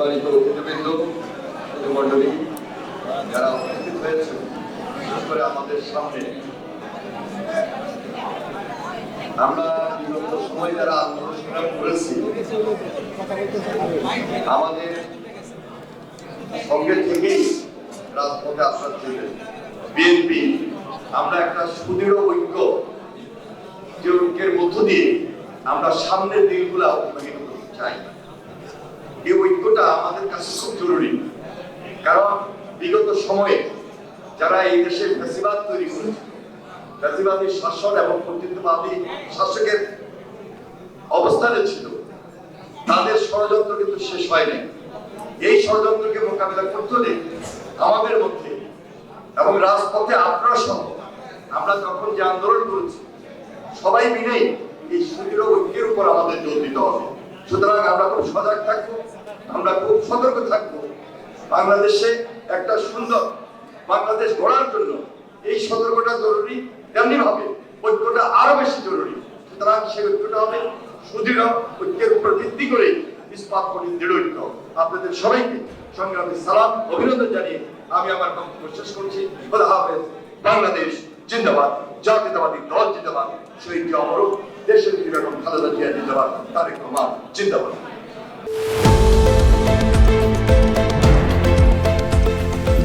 সম্মানিত অতিথিবৃন্দ মন্ডলী যারা উপস্থিত হয়েছে বিশেষ করে আমাদের সামনে। আমরা বিগত সময় যারা আন্দোলন করেছি, আমাদের সঙ্গে থেকেই রাজপথে আসার ছিলেন বিএনপি, আমরা একটা সুদৃঢ় ঐক্য, যে ঐক্যের মধ্য দিয়ে আমরা সামনের দিনগুলো অতিবাহিত করতে চাই। আমাদের কাছে খুব জরুরি। কারণ বিগত সময়ে যারা এই দেশে ফেসিবাদ তৈরি করেছে ফেসিবাদী শাসন এবং কর্তৃত্ববাদী শাসকের অবস্থানে ছিল, তাদের ষড়যন্ত্র কিন্তু শেষ হয়নি এই ষড়যন্ত্রকে মোকাবিলা করতে হলে আমাদের মধ্যে এবং রাজপথে আপনারা সহ আমরা যখন যে আন্দোলন করেছি, সবাই মিলেই এই সুদৃঢ় ঐক্যের উপর আমাদের জোর দিতে হবে। সুতরাং আমরা খুব সজাগ থাকব। আমরা খুব সতর্ক থাকব। বাংলাদেশে একটা সুন্দর বাংলাদেশ গড়ার জন্য এই সতর্কটা জরুরি তেমনি ভাবে ঐক্যটা আরও বেশি জরুরি। সুতরাং সেই ঐক্যটা হবে সুদৃঢ় ঐক্যের উপর ভিত্তি করে ইস্পাত করি দৃঢ় আপনাদের সবাইকে সংগ্রামী সালাম, অভিনন্দন জানিয়ে আমি আমার বক্তব্য শেষ করছি। খোদা হাফেজ। বাংলাদেশ জিন্দাবাদ, জাতীয়তাবাদী দল জিন্দাবাদ, শহীদ অমর দেশের বেগম খালেদা জিয়া জিন্দাবাদ, তারেক রহমান জিন্দাবাদ।